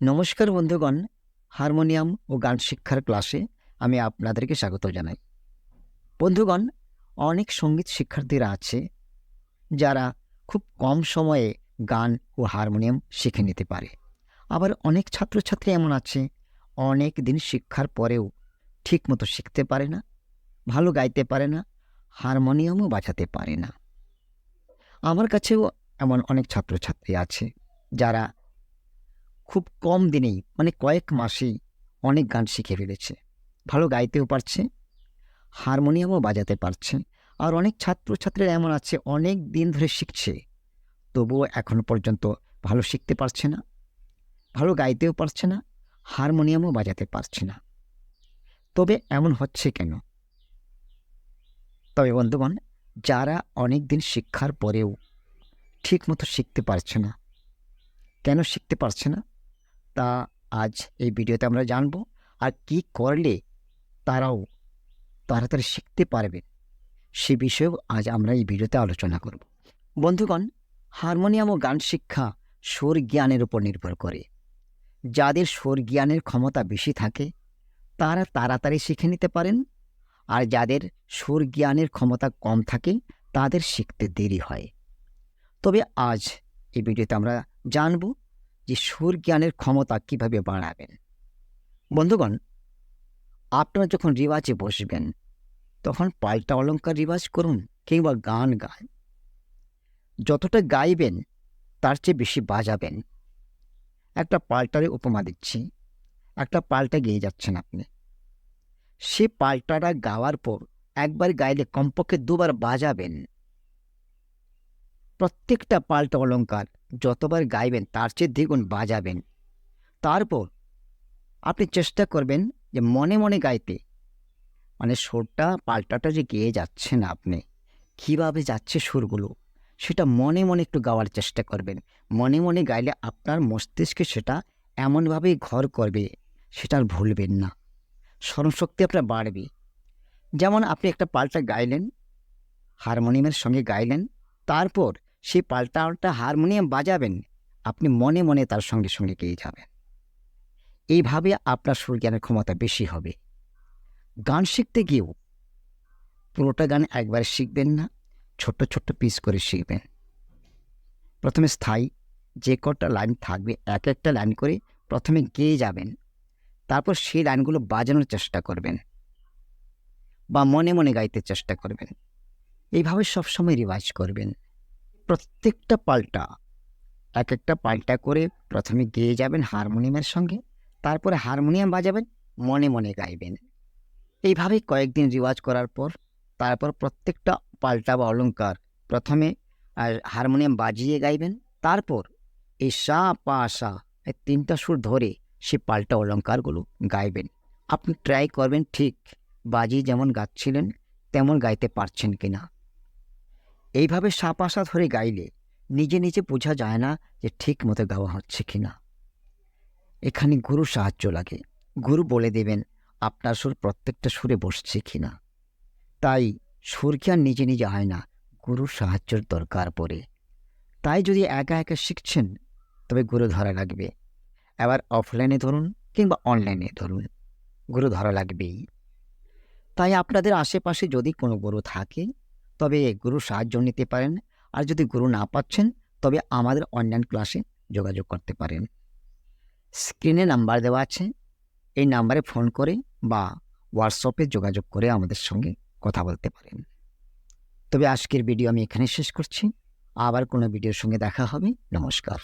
নমস্কার বন্ধুগণ, হারমোনিয়াম ও গান শিক্ষার ক্লাসে আমি আপনাদেরকে স্বাগত জানাই। বন্ধুগণ, অনেক সংগীত শিক্ষার্থীরা আছে যারা খুব কম সময়ে গান ও হারমোনিয়াম শিখে নিতে পারে। আবার অনেক ছাত্রছাত্রী এমন আছে, অনেক দিন শিক্ষার পরেও ঠিকমতো শিখতে পারে না, ভালো গাইতে পারে না, হারমোনিয়ামও বাজাতে পারে না। আমার কাছেও এমন অনেক ছাত্রছাত্রী আছে যারা খুব কম দিনেই মানে কয়েক মাসেই অনেক গান শিখে ফেলেছে। ভালো গাইতেও পারছে, হারমোনিয়ামও বাজাতে পারছে, আর অনেক ছাত্রছাত্রীরা এমন আছে, অনেক দিন ধরে শিখছে, তবুও এখনও পর্যন্ত ভালো শিখতে পারছে না, ভালো গাইতেও পারছে না, হারমোনিয়ামও বাজাতে পারছে না। তবে এমন হচ্ছে কেন? তবে বন্ধুগণ, যারা অনেক দিন শিক্ষার পরেও ঠিকমতো শিখতে পারছে না, কেন শিখতে পারছে না? তা আজ এই ভিডিওতে আমরা জানব আর কি করলে তারাও তাড়াতাড়ি শিখতে পারবে। সে বিষয়েও আজ আমরা এই ভিডিওতে আলোচনা করব। বন্ধুগণ, হারমোনিয়াম ও গান শিক্ষা সুর জ্ঞানের উপর নির্ভর করে। যাদের সুর জ্ঞানের ক্ষমতা বেশি থাকে, তারা তাড়াতাড়ি শিখে নিতে পারেন। আর যাদের সুর জ্ঞানের ক্ষমতা কম থাকে, তাদের শিখতে দেরি হয়। তবে আজ এই ভিডিওতে আমরা জানব যে সুর জ্ঞানের ক্ষমতা কীভাবে বাড়াবেন? বন্ধুগণ, আপনারা যখন রিওয়াজে বসবেন, তখন পাল্টা অলঙ্কার রিওয়াজ করুন কিংবা গান গান। যতটা গাইবেন, তার চেয়ে বেশি বাজাবেন। একটা পাল্টারে উপমা দিচ্ছি। একটা পাল্টা গেয়ে যাচ্ছেন আপনি। সে পাল্টাটা গাওয়ার পর একবার গাইলে কমপক্ষে দুবার বাজাবেন। প্রত্যেকটা পাল্টা অলঙ্কার যতবার গাইবেন, তার চেয়ে দ্বিগুণ বাজাবেন। তারপর আপনি চেষ্টা করবেন যে মনে মনে গাইতে। মানে সুরটা, পাল্টাটা যে গেয়ে যাচ্ছেন আপনি, কীভাবে যাচ্ছে সুরগুলো, সেটা মনে মনে একটু গাওয়ার চেষ্টা করবেন। মনে মনে গাইলে আপনার মস্তিষ্কে সেটা এমনভাবেই ঘর করবে, সেটা আর ভুলবেন না। স্মরণশক্তি আপনার বাড়বে। যেমন আপনি একটা পাল্টা গাইলেন, হারমোনিয়ামের সঙ্গে গাইলেন, তারপর সেই পাল্টাটা হারমোনিয়াম বাজাবেন, আপনি মনে মনে তার সঙ্গে সঙ্গে গেয়ে যাবেন। এইভাবে আপনার সুর জ্ঞানের ক্ষমতা বেশি হবে। গান শিখতে গিয়েও পুরোটা গান একবারে শিখবেন না, ছোট্ট ছোট্ট পিস করে শিখবেন। প্রথমে স্থায়ী, যে কটা লাইন থাকবে, এক একটা লাইন করে প্রথমে গেয়ে যাবেন। তারপর সেই লাইনগুলো বাজানোর চেষ্টা করবেন বা মনে মনে গাইতে চেষ্টা করবেন। এইভাবে সবসময় রিভাইজ করবেন। প্রত্যেকটা পাল্টা। এক একটা পাল্টা করে প্রথমে গেয়ে যাবেন হারমোনিয়ামের সঙ্গে, তারপরে হারমোনিয়াম বাজাবেন, মনে মনে গাইবেন। এইভাবে কয়েকদিন রিওয়াজ করার পর, তারপর প্রত্যেকটা পাল্টা বা অলঙ্কার প্রথমে হারমোনিয়াম বাজিয়ে গাইবেন, তারপর এই সা, পা, সা, এই তিনটা সুর ধরে সে পাল্টা অলঙ্কারগুলো গাইবেন। আপনি ট্রাই করবেন, ঠিক বাজিয়ে যেমন গাচ্ছিলেন, তেমন গাইতে পারছেন কিনা। এইভাবে সাপাশা ধরে গাইলে নিজে নিজে বোঝা যায় না যে ঠিক মতো গাওয়া হচ্ছে কি না। এখানে গুরু সাহায্য লাগে। গুরু বলে দেবেন, আপনার সুর প্রত্যেকটা সুরে বসছে কি না? তাই সুর কি আর নিজে নিজে হয় না গুরুর সাহায্যের দরকার পড়ে। তাই যদি একা একা শিখছেন, তবে গুরু ধরা লাগবে। এবার অফলাইনে ধরুন কিংবা অনলাইনে ধরুন, গুরু ধরা লাগবেই। তাই আপনাদের আশেপাশে যদি কোনো গুরু থাকে তবে গুরু সাহায্য নিতে পারেন। আর যদি গুরু না পাচ্ছেন, তবে আমাদের অনলাইন ক্লাসে যোগাযোগ করতে পারেন। স্ক্রিনে নাম্বার দেওয়া আছে। এই নাম্বারে ফোন করে বা হোয়াটসঅ্যাপে যোগাযোগ করে আমাদের সঙ্গে কথা বলতে পারেন। তবে আজকের ভিডিও আমি এখানে শেষ করছি। আবার কোনো ভিডিওর সঙ্গে দেখা হবে। নমস্কার।